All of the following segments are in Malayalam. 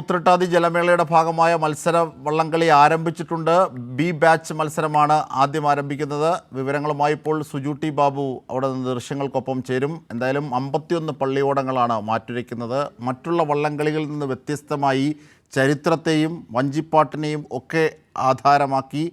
ഉത്രട്ടാതി ജലമേളയുടെ ഭാഗമായ മത്സര വള്ളംകളി ആരംഭിച്ചിട്ടുണ്ട്. ബി ബാച്ച് മത്സരമാണ് ആദ്യം ആരംഭിക്കുന്നത്. വിവരങ്ങളുമായി ഇപ്പോൾ സുജു ടി ബാബു അവിടെ നിന്ന് ദൃശ്യങ്ങൾക്കൊപ്പം ചേരും. എന്തായാലും അമ്പത്തിയൊന്ന് പള്ളിയോടങ്ങളാണ് മാറ്റുരയ്ക്കുന്നത് മറ്റുള്ള വള്ളംകളികളിൽ നിന്ന് വ്യത്യസ്തമായി ചരിത്രത്തെയും വഞ്ചിപ്പാട്ടിനെയും ഒക്കെ ആധാരമാക്കി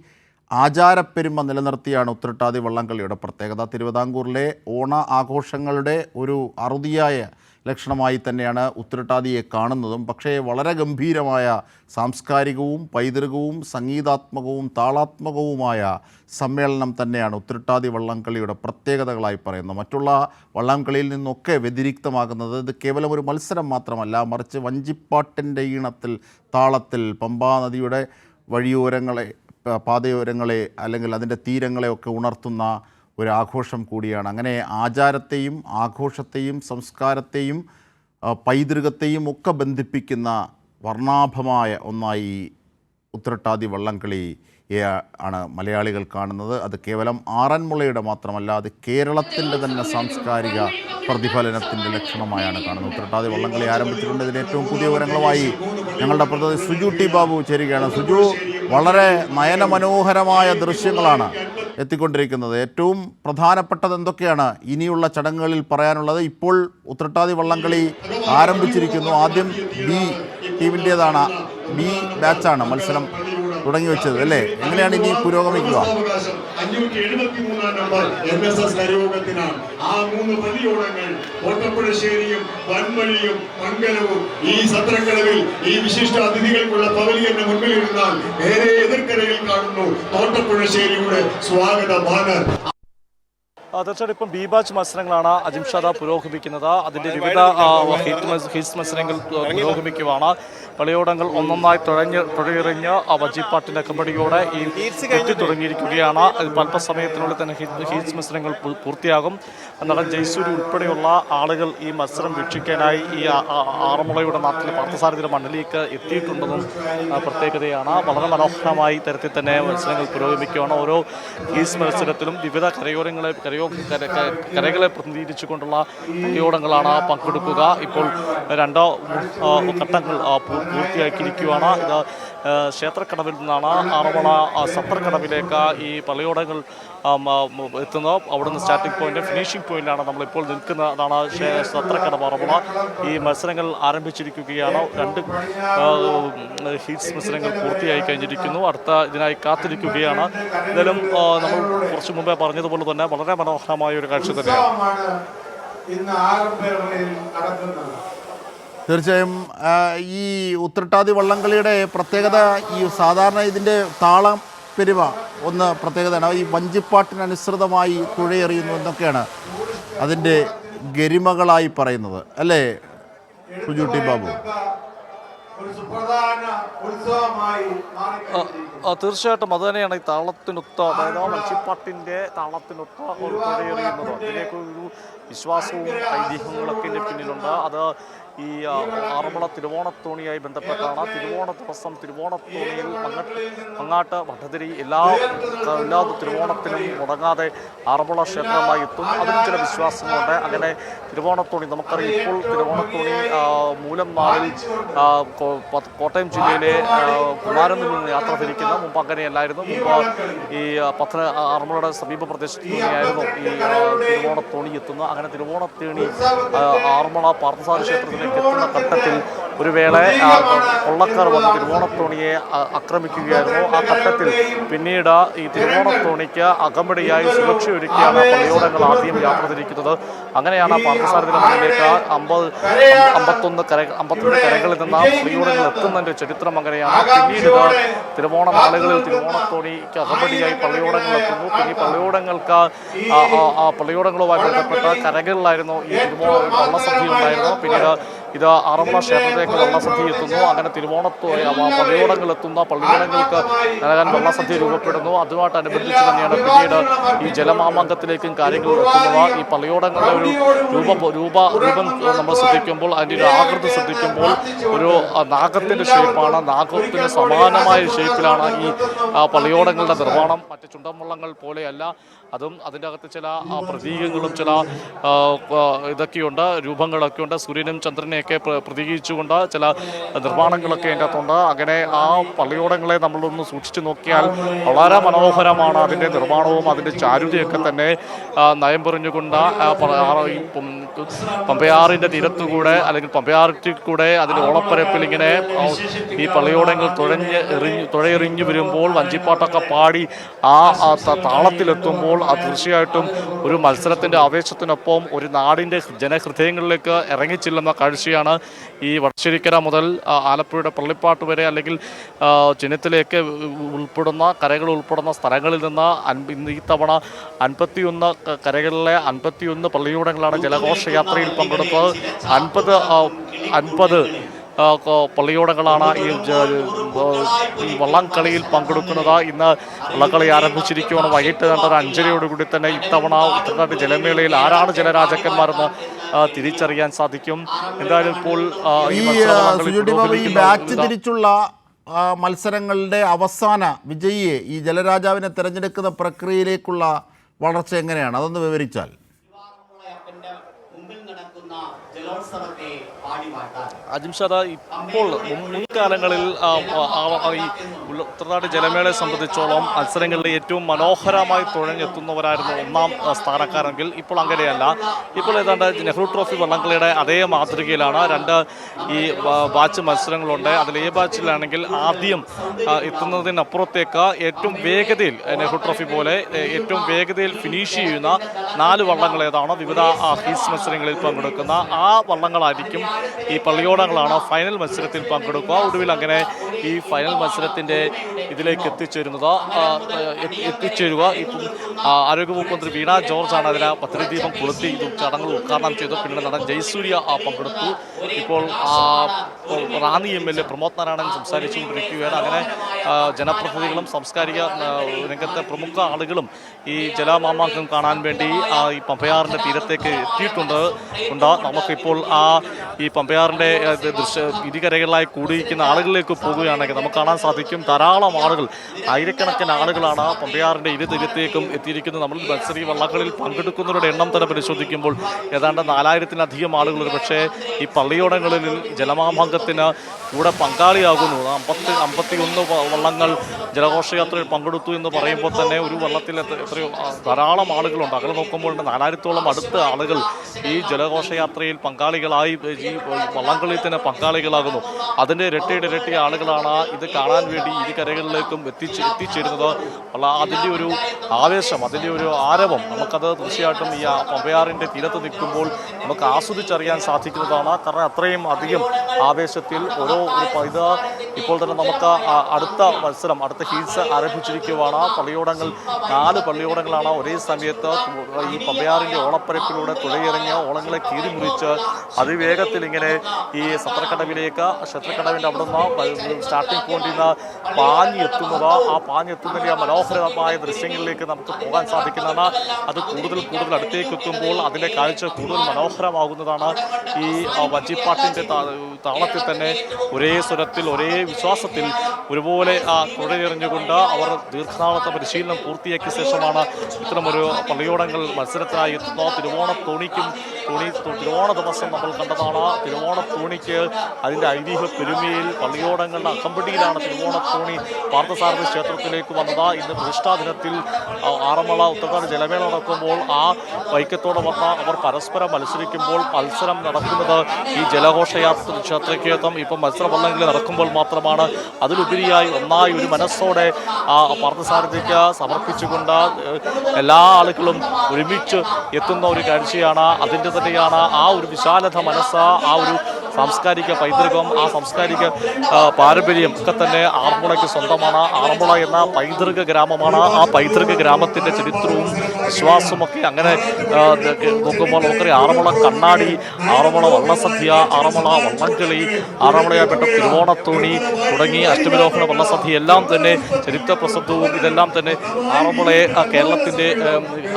ആചാരപ്പെരുമ നിലനിർത്തിയാണ് ഉത്രട്ടാതി വള്ളംകളിയുടെ പ്രത്യേകത. തിരുവിതാംകൂറിലെ ഓണ ആഘോഷങ്ങളുടെ ഒരു അറുതിയായ ലക്ഷണമായി തന്നെയാണ് ഉത്രട്ടാതിയെ കാണുന്നതും. പക്ഷേ വളരെ ഗംഭീരമായ സാംസ്കാരികവും പൈതൃകവും സംഗീതാത്മകവും താളാത്മകവുമായ സമ്മേളനം തന്നെയാണ് ഉത്രട്ടാതി വള്ളംകളിയുടെ പ്രത്യേകതകളായി പറയുന്നത്. മറ്റുള്ള വള്ളംകളിയിൽ നിന്നൊക്കെ വ്യതിരിക്തമാകുന്നത് ഇത് കേവലം ഒരു മത്സരം മാത്രമല്ല മറിച്ച് വഞ്ചിപ്പാട്ടിന്റെ ഈണത്തിൽ താളത്തിൽ പമ്പാനദിയുടെ വഴിയോരങ്ങളെ പാതയോരങ്ങളെ അല്ലെങ്കിൽ അതിന്റെ തീരങ്ങളെ ഒക്കെ ഉണർത്തുന്ന ഒരു ആഘോഷം കൂടിയാണ്. അങ്ങനെ ആചാരത്തെയും ആഘോഷത്തെയും സംസ്കാരത്തെയും പൈതൃകത്തെയും ഒക്കെ ബന്ധിപ്പിക്കുന്ന വർണാഭമായ ഒന്നായി ഉത്രട്ടാതി വള്ളംകളി ആണ് മലയാളികൾ കാണുന്നത്. അത് കേവലം ആറന്മുളയുടെ മാത്രമല്ല അത് കേരളത്തിന്റെ തന്നെ സാംസ്കാരിക പ്രതിഫലനത്തിന്റെ ലക്ഷണമായാണ് കാണുന്നത്. ഉത്രട്ടാതി വള്ളംകളി ആരംഭിച്ചിട്ടുണ്ട്. ഇതിന് ഏറ്റവും പുതിയ വിവരങ്ങളുമായി ഞങ്ങളുടെ പ്രതിനിധി സുജു ടി ബാബു ചേരുകയാണ്. സുജു വളരെ നയനമനോഹരമായ ദൃശ്യങ്ങളാണ് എത്തിക്കൊണ്ടിരിക്കുന്നത്. ഏറ്റവും പ്രധാനപ്പെട്ടത് എന്തൊക്കെയാണ്? ഇനിയുള്ള ചടങ്ങുകളിൽ പറയാനുള്ളത് ഇപ്പോൾ ഉത്രട്ടാതി വള്ളംകളി ആരംഭിച്ചിരിക്കുന്നു. ആദ്യം ബി ടീമിന്റേതാണ്. ബി ബാച്ചാണ് മത്സരം തുടങ്ങി വെച്ചത് അല്ലേ? എങ്ങനെയാണ് ഇനി പുരോഗമിക്കുക? നമ്പർ ആ മൂന്ന് മംഗലവും ഈ സത്രക്കടവിൽ ഈ വിശിഷ്ട അതിഥികൾക്കുള്ള പവലിയന്റെ മുൻപിൽ ഇരുന്നാൽ നേരെ എതിർക്കരയിൽ കാണുന്നു തോട്ടപ്പുഴശ്ശേരിയുടെ സ്വാഗത ബാനർ. തീർച്ചയായിട്ടും ഇപ്പം ബി ബാച്ച് മത്സരങ്ങളാണ് അജിംഷാദ പുരോഗമിക്കുന്നത്. അതിന്റെ വിവിധ ഹിറ്റ് മത്സ- ഹിറ്റ്സ് മത്സരങ്ങൾ പുരോഗമിക്കുവാണ്. പളിയോടങ്ങൾ ഒന്നൊന്നായി തുഴഞ്ഞ് തുഴയെറിഞ്ഞ് ആ വജിപ്പാട്ടിന്റെ കമ്പടിയോടെ ഈ എത്തി തുടങ്ങിയിരിക്കുകയാണ്. അല്പസമയത്തിനുള്ളിൽ തന്നെ ഹിറ്റ് ഹിറ്റ്സ് മത്സരങ്ങൾ പൂർത്തിയാകും. എന്നാൽ ജയ്സൂരി ഉൾപ്പെടെയുള്ള ആളുകൾ ഈ മത്സരം വീക്ഷിക്കാനായി ഈ ആറന്മുളയുടെ നാട്ടിലെ പാർത്ഥസാരഥിയുടെ മണ്ണിലേക്ക് എത്തിയിട്ടുണ്ടെന്നും പ്രത്യേകതയാണ്. വളരെ മനോഹരമായി തരത്തിൽ തന്നെ മത്സരങ്ങൾ പുരോഗമിക്കുകയാണ് ഓരോ ഹീസ് മത്സരത്തിലും വിവിധ കരയോരങ്ങളെ കരയോ കര- കരകളെ പ്രതിനിധീകരിച്ചുകൊണ്ടുള്ള കുട്ടിയോടങ്ങളാണ് പങ്കെടുക്കുക. ഇപ്പോൾ രണ്ടോ ഘട്ടങ്ങൾ പൂർത്തിയാക്കിയിരിക്കുകയാണ്. ഇത് ക്ഷേത്രക്കടവിൽ നിന്നാണ് ആറന്മുള സത്രക്കടവിലേക്ക് ഈ പള്ളിയോടങ്ങൾ എത്തുന്നത്. അവിടുന്ന് സ്റ്റാർട്ടിംഗ് പോയിന്റ് ഫിനിഷിംഗ് പോയിന്റാണ് നമ്മളിപ്പോൾ നിൽക്കുന്നതാണ് സത്രക്കടവ് ആറന്മുള. ഈ മത്സരങ്ങൾ ആരംഭിച്ചിരിക്കുകയാണ്. രണ്ട് ഹീറ്റ്സ് മത്സരങ്ങൾ പൂർത്തിയായി കഴിഞ്ഞിരിക്കുന്നു. അടുത്ത ഇതിനായി കാത്തിരിക്കുകയാണ്. എന്തായാലും നമ്മൾ കുറച്ച് മുമ്പേ പറഞ്ഞതുപോലെ തന്നെ വളരെ മനോഹരമായ ഒരു കാഴ്ച തന്നെയാണ്. ഇന്ന് ആരംഭങ്ങളിൽ നടക്കുന്നത്. തീർച്ചയായും ഈ ഉത്രട്ടാതി വള്ളംകളിയുടെ പ്രത്യേകത ഈ സാധാരണ ഇതിന്റെ താളം പെരുമ ഒന്ന് പ്രത്യേകതയാണ്. ഈ വഞ്ചിപ്പാട്ടിനനുസൃതമായി തുഴയെറിയുന്നു എന്നൊക്കെയാണ് അതിന്റെ ഗരിമകളായി പറയുന്നത്. അല്ലേ സുജുട്ടി ബാബു? ഒരു സുപ്രധാന ഉത്സവമായി തീർച്ചയായിട്ടും അത് തന്നെയാണ് ഈ താളത്തിനൊത്ത അതായത് ആ മത്സ്യപ്പാട്ടിന്റെ താളത്തിനൊത്ത ഒരു അതിലേക്ക് ഒരു വിശ്വാസവും ഐതിഹ്യങ്ങളൊക്കെ ഇതിന്റെ പിന്നിലുണ്ട്. അത് ഈ ആറന്മുള തിരുവോണത്തോണിയായി ബന്ധപ്പെട്ടാണ്. തിരുവോണ ദിവസം തിരുവോണത്തോണിയിൽ അങ്ങോട്ട് മങ്ങാട്ട് ഭട്ടതിരി എല്ലാ എല്ലാ തിരുവോണത്തിനും മുടങ്ങാതെ ആറന്മുള ക്ഷേത്രമായി എത്തും. അതിനും ചില വിശ്വാസങ്ങളുണ്ട്. അങ്ങനെ തിരുവോണത്തോണി നമുക്കറിയാം. ഇപ്പോൾ തിരുവോണത്തോണി മൂലം നാളിൽ കോട്ടയം ജില്ലയിലെ കുമാരൻ നിന്ന് യാത്ര തിരിക്കുന്ന മുമ്പ് അങ്ങനെയല്ലായിരുന്നു മുമ്പ് ഈ പത്തന ആറന്മുളയുടെ സമീപ പ്രദേശത്ത് തന്നെയായിരുന്നു ഈ തിരുവോണത്തോണി എത്തുന്നത്. അങ്ങനെ തിരുവോണത്തേണി ആറന്മുള പാർത്ഥസാര ക്ഷേത്രത്തിലേക്ക് എത്തുന്ന ഘട്ടത്തിൽ ഒരു വേള കൊള്ളക്കാർ വന്ന് തിരുവോണത്തോണിയെ ആക്രമിക്കുകയായിരുന്നു. ആ ഘട്ടത്തിൽ പിന്നീട് ഈ തിരുവോണത്തോണിക്ക് അകമ്പടിയായി സുരക്ഷയൊരുക്കിയാണ് പള്ളിയോടങ്ങൾ ആദ്യം യാത്ര തിരിക്കുന്നത്. അങ്ങനെയാണ് പാർത്ഥസാരഥിയുടെ മുന്നിലേക്ക് അമ്പത് അമ്പത്തൊന്ന് കര അമ്പത്തൊന്ന് കരകളിൽ നിന്ന് പള്ളിയോടങ്ങൾ എത്തുന്നതിന്റെ ചരിത്രം അങ്ങനെയാണ്. പിന്നീട് തിരുവോണ നാളുകളിൽ തിരുവോണത്തോണിക്ക് അകമ്പടിയായി പള്ളിയോടങ്ങൾ എത്തുന്നു. പിന്നെ പള്ളിയോടങ്ങൾക്ക് പള്ളിയോടങ്ങളുമായി ബന്ധപ്പെട്ട കരകളിലായിരുന്നു ഈ തിരുവോണ വള്ളസദ്യ പിന്നീട് ഇത് ആറന്മുള ക്ഷേത്രത്തിലേക്ക് വള്ളസദ്യ എത്തുന്നു. അങ്ങനെ തിരുവോണത്തോ പള്ളിയോടങ്ങൾ എത്തുന്ന പള്ളിയോടങ്ങൾക്ക് നൽകാൻ വള്ളസദ്യ രൂപപ്പെടുന്നു. അതുമായിട്ടനുബന്ധിച്ച് തന്നെയാണ് പിന്നീട് ഈ ജലമാമാങ്കത്തിലേക്കും കാര്യങ്ങൾ എത്തുന്നത്. ഈ പള്ളിയോടങ്ങളുടെ ഒരു രൂപ രൂപ രൂപം നമ്മൾ ശ്രദ്ധിക്കുമ്പോൾ അതിന്റെ ഒരു ആകൃതി ശ്രദ്ധിക്കുമ്പോൾ ഒരു നാഗത്തിന്റെ ഷേപ്പാണ്. നാഗത്തിന് സമാനമായ ഷേപ്പിലാണ് ഈ പള്ളിയോടങ്ങളുടെ നിർമ്മാണം. മറ്റ് ചുണ്ടൻവള്ളങ്ങൾ പോലെയല്ല. അതും അതിന്റെ അകത്ത് ചില പ്രതീകങ്ങളും ചില ഇതൊക്കെയുണ്ട് രൂപങ്ങളൊക്കെ ഉണ്ട് സൂര്യനും ചന്ദ്രനെയൊക്കെ പ്ര- പ്രതീകിച്ചുകൊണ്ട് ചില നിർമ്മാണങ്ങളൊക്കെ അതിന്റെ അകത്തുണ്ട്. അങ്ങനെ ആ പള്ളിയോടങ്ങളെ നമ്മളൊന്ന് സൂക്ഷിച്ചു നോക്കിയാൽ വളരെ മനോഹരമാണ് അതിന്റെ നിർമ്മാണവും അതിന്റെ ചാരുതയൊക്കെ തന്നെ നയം പറഞ്ഞുകൊണ്ട് പമ്പയാറിന്റെ തീരത്തുകൂടെ അല്ലെങ്കിൽ പമ്പയാറിൽ കൂടെ അതിന്റെ ഓളപ്പരപ്പിൽ ഇങ്ങനെ ഈ പള്ളിയോടങ്ങൾ തുഴഞ്ഞ് എറിഞ്ഞ് തുഴയെറിഞ്ഞു വരുമ്പോൾ വഞ്ചിപ്പാട്ടൊക്കെ പാടി ആ ആ തീർച്ചയായിട്ടും ഒരു മത്സരത്തിന്റെ ആവേശത്തിനൊപ്പം ഒരു നാടിന്റെ ജനഹൃദയങ്ങളിലേക്ക് ഇറങ്ങിച്ചില്ലെന്ന കാഴ്ചയാണ് ഈ വടശ്ശേരിക്കര മുതൽ ആലപ്പുഴയുടെ പള്ളിപ്പാട്ട് വരെ അല്ലെങ്കിൽ ചിഹ്നത്തിലേക്ക് ഉൾപ്പെടുന്ന കരകൾ ഉൾപ്പെടുന്ന സ്ഥലങ്ങളിൽ നിന്ന് ഇന്ന് ഈ തവണ അൻപത്തിയൊന്ന് കരകളിലെ അൻപത്തിയൊന്ന് പള്ളിയൂടങ്ങളാണ് ജലഘോഷയാത്രയിൽ പങ്കെടുത്തത്. അൻപത് അൻപത് പള്ളിയോടങ്ങളാണ് ഈ ഈ വള്ളംകളിയിൽ പങ്കെടുക്കുന്നത്. ഇന്ന് വള്ളംകളി ആരംഭിച്ചിരിക്കുകയാണ്. വൈകിട്ട് കണ്ടത് അഞ്ചരയോടുകൂടി തന്നെ ഇത്തവണ ഉത്തരനാട് ജലമേളയിൽ ആരാണ് ജലരാജാക്കന്മാരെന്ന് തിരിച്ചറിയാൻ സാധിക്കും. എന്തായാലും ഇപ്പോൾ ഈ പുരോഗമിക്കുന്ന തിരിച്ചുള്ള മത്സരങ്ങളുടെ അവസാന വിജയിയെ ഈ ജലരാജാവിനെ തിരഞ്ഞെടുക്കുന്ന പ്രക്രിയയിലേക്കുള്ള വളർച്ച എങ്ങനെയാണ്? അതൊന്ന് വിവരിച്ചാൽ. അജിംഷാദ് ഇപ്പോൾ മുൻകാലങ്ങളിൽ ഈ ഉത്തരനാട് ജലമേളയെ സംബന്ധിച്ചോളം മത്സരങ്ങളിൽ ഏറ്റവും മനോഹരമായി തുഴഞ്ഞെത്തുന്നവരായിരുന്നു ഒന്നാം സ്ഥാനക്കാരെങ്കിൽ ഇപ്പോൾ അങ്ങനെയല്ല. ഇപ്പോൾ ഏതാണ്ട് നെഹ്റു ട്രോഫി വള്ളംകളിയുടെ അതേ മാതൃകയിലാണ്. രണ്ട് ഈ ബാച്ച് മത്സരങ്ങളുണ്ട്. അതിൽ എ ബാച്ചിലാണെങ്കിൽ ആദ്യം എത്തുന്നതിനപ്പുറത്തേക്ക് ഏറ്റവും വേഗതയിൽ നെഹ്റു ട്രോഫി പോലെ ഏ, ഏറ്റവും വേഗതയിൽ ഫിനിഷ് ചെയ്യുന്ന നാല് വള്ളങ്ങൾ ഏതാണ്? വിവിധ ഹീസ് മത്സരങ്ങളിൽ പങ്കെടുക്കുന്ന ആ വള്ളങ്ങളായിരിക്കും ഈ പള്ളിയോടങ്ങളാണ് ഫൈനൽ മത്സരത്തിൽ പങ്കെടുക്കുക. ഒടുവിൽ അങ്ങനെ ഈ ഫൈനൽ മത്സരത്തിന്റെ ഇതിലേക്ക് എത്തിച്ചേരുന്നത്. എത്തിച്ചേരുക. ഇപ്പം ആരോഗ്യവകുപ്പ് മന്ത്രി വീണ ജോർജാണ് അതിന് പത്രദീപം കൊളുത്തി ഇത് ചടങ്ങ് ഉദ്ഘാടനം ചെയ്തു. പിന്നീട് നടൻ ജയസൂര്യ പങ്കെടുത്തു. ഇപ്പോൾ Ranni M L A Pramod Narayanan സംസാരിച്ചുകൊണ്ടിരിക്കുകയാണ്. അങ്ങനെ ജനപ്രതിനിധികളും സാംസ്കാരിക രംഗത്തെ പ്രമുഖ ആളുകളും ഈ ജലമാമാങ്കം കാണാൻ വേണ്ടി ഈ പമ്പയാറിന്റെ തീരത്തേക്ക് എത്തിയിട്ടുണ്ട്. ഉണ്ട്. നമുക്കിപ്പോൾ ആ ഈ പമ്പയാറിന്റെ ദൃശ്യ ഇരുകരകളിലായി കൂടിയിരിക്കുന്ന ആളുകളിലേക്ക് പോവുകയാണെങ്കിൽ നമുക്ക് കാണാൻ സാധിക്കും. ധാരാളം ആളുകൾ ആയിരക്കണക്കിന് ആളുകളാണ് പമ്പയാറിന്റെ ഇരു തീരത്തേക്കും എത്തിയിരിക്കുന്നത്. നമ്മൾ മത്സരി വള്ളങ്ങളിൽ പങ്കെടുക്കുന്നവരുടെ എണ്ണം തന്നെ പരിശോധിക്കുമ്പോൾ ഏതാണ്ട് നാലായിരത്തിലധികം ആളുകൾ പക്ഷേ ഈ പള്ളിയോടങ്ങളിൽ ജലമാഭംഗത്തിന് കൂടെ പങ്കാളിയാകുന്നു. അമ്പത്തി അമ്പത്തി ഒന്ന് വള്ളങ്ങൾ ജലഘോഷയാത്രയിൽ പങ്കെടുത്തു എന്ന് പറയുമ്പോൾ തന്നെ ഒരു വള്ളത്തിൽ എത്ര- എത്രയോ ധാരാളം ആളുകളുണ്ട്. അകലെ നോക്കുമ്പോൾ നാലായിരത്തോളം അടുത്ത ആളുകൾ ഈ ജലഘോഷയാത്രയിൽ പങ്കാളികളായി ഈ വള്ളംകളിയിൽ തന്നെ പങ്കാളികളാകുന്നു. അതിന്റെ ഇരട്ടിയുടെ ഇരട്ടി ആളുകളാണ് ഇത് കാണാൻ വേണ്ടി ഇരു കരകളിലേക്കും എത്തിച്ച് എത്തിച്ചേരുന്നത്. ഉള്ള അതിന്റെ ഒരു ആവേശം അതിന്റെ ഒരു ആരവം നമുക്കത് തീർച്ചയായിട്ടും ഈ പമ്പയാറിന്റെ തീരത്ത് നിൽക്കുമ്പോൾ നമുക്ക് ആസ്വദിച്ചറിയാൻ സാധിക്കുന്നതാണ്. കാരണം അത്രയും അധികം ആവേശത്തിൽ ഓരോ ഒരു ഇത് ഇപ്പോൾ തന്നെ നമുക്ക് അടുത്ത മത്സരം അടുത്ത ഹീൽസ് ആരംഭിച്ചിരിക്കുവാണ്. പള്ളിയോടങ്ങൾ നാല് പള്ളിയോടങ്ങളാണ് ഒരേ സമയത്ത് ഈ പമ്പയാറിന്റെ ഓളപ്പരപ്പിലൂടെ തുഴയിറങ്ങിയ ഓളങ്ങളെ കീറി മുറിച്ച് അതിവേഗത്തിൽ ഇങ്ങനെ ഈ സത്രക്കടവിലേക്ക് ശത്രുക്കടവിന്റെ അവിടെ നിന്ന് സ്റ്റാർട്ടിംഗ് പോയിന്റിൽ നിന്ന് പാഞ്ഞ് എത്തുന്നത് ആ പാഞ്ഞ് എത്തുന്നതിന്റെ ആ മനോഹരമായ ദൃശ്യങ്ങളിലേക്ക് നമുക്ക് പോകാൻ സാധിക്കുന്നതാണ്. അത് കൂടുതൽ കൂടുതൽ അടുത്തേക്ക് എത്തുമ്പോൾ അതിന്റെ കാഴ്ച കൂടുതൽ മനോഹരമാകുന്നതാണ്. ഈ വഞ്ചിപ്പാട്ടിന്റെ താളത്തിൽ തന്നെ ഒരേ സ്വരത്തിൽ ഒരേ വിശ്വാസത്തിൽ ഒരുപോലെ ആ തുഴയെറിഞ്ഞുകൊണ്ട് അവർ ദീർഘനാളത്തെ പരിശീലനം പൂർത്തിയാക്കിയ ശേഷമാണ് ഇത്തരമൊരു പള്ളിയോടങ്ങൾ മത്സരത്തിനായി എത്തുന്ന തിരുവോണ തോണിക്കും തോണി തിരുവോണ ദിവസം നമ്മൾ കണ്ടതാണ്. തിരുവോണ തോണിക്ക് അതിന്റെ ഐതിഹ്യ പെരുമയിൽ പള്ളിയോടങ്ങളുടെ അകമ്പടിയിലാണ് തിരുവോണ തോണി പാർത്ഥസാരഥി ക്ഷേത്രത്തിലേക്ക് വന്നത്. ഇന്ന് പ്രതിഷ്ഠാദിനത്തിൽ ദിനത്തിൽ ആറന്മുള ഉത്തരനാട് ജലമേള നടക്കുമ്പോൾ ആ വൈക്കത്തോടെ വന്ന അവർ പരസ്പരം മത്സരിക്കുമ്പോൾ മത്സരം നടക്കുന്നത് ഈ ജലഘോഷയാത്ര ക്ഷേത്രക്കേതം ഇപ്പം മത്സരം വന്നെങ്കിൽ നടക്കുമ്പോൾ മാത്രമാണ്. അതിലുപരിയായി ഒന്നായി ഒരു മനസ്സോടെ ആ പാർത്ഥസാരഥിക്ക് സമർപ്പിച്ചുകൊണ്ട് എല്ലാ ആളുകളും ഒരുമിച്ച് എത്തുന്ന ഒരു കാഴ്ചയാണ്. അതിന്റെ തന്നെയാണ് ആ ഒരു വിശാലത മനസ്സ് ആ ഒരു സാംസ്കാരിക പൈതൃകം ആ സാംസ്കാരിക പാരമ്പര്യം ഒക്കെ തന്നെ ആറന്മുളയ്ക്ക് സ്വന്തമാണ്. ആറന്മുള എന്ന പൈതൃക ഗ്രാമമാണ്. ആ പൈതൃക ഗ്രാമത്തിന്റെ ചരിത്രവും വിശ്വാസവും ഒക്കെ അങ്ങനെ നോക്കുമ്പോൾ നമുക്കറിയാം. ആറന്മുള കണ്ണാടി ആറന്മുള വള്ളസദ്യ ആറന്മുള വള്ളംകളി ആറന്മുളയാപ്പെട്ട തിരുവോണത്തോണി തുടങ്ങി അഷ്ടമിരോഹണ വള്ളസദ്യ എല്ലാം തന്നെ ചരിത്ര പ്രസിദ്ധവും ഇതെല്ലാം തന്നെ ആറന്മുളയെ കേരളത്തിന്റെ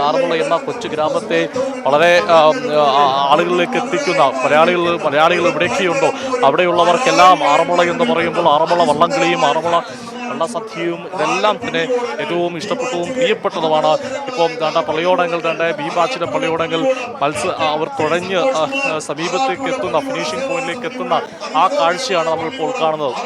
ആറന്മുള എന്ന കൊച്ചു ഗ്രാമത്തെ വളരെ ആളുകളിലേക്ക് എത്തിക്കുന്ന മലയാളികൾ മലയാളികൾ എവിടെയൊക്കെയുണ്ടോ അവിടെയുള്ളവർക്കെല്ലാം ആറന്മുള എന്ന് പറയുമ്പോൾ ആറന്മുള വള്ളംകളിയും ആറന്മുള വെള്ളസദ്യയും ഇതെല്ലാം തന്നെ ഏറ്റവും ഇഷ്ടപ്പെട്ടതും പ്രിയപ്പെട്ടതുമാണ്. ഇപ്പം കണ്ട പള്ളിയോടങ്ങൾ കണ്ട ബി ബാച്ചിലെ പള്ളിയോടങ്ങൾ മത്സ അവർ തുഴഞ്ഞ് സമീപത്തേക്ക് എത്തുന്ന ഫിനിഷിംഗ് പോയിന്റിലേക്ക് എത്തുന്ന ആ കാഴ്ചയാണ് നമ്മളിപ്പോൾ കാണുന്നത്.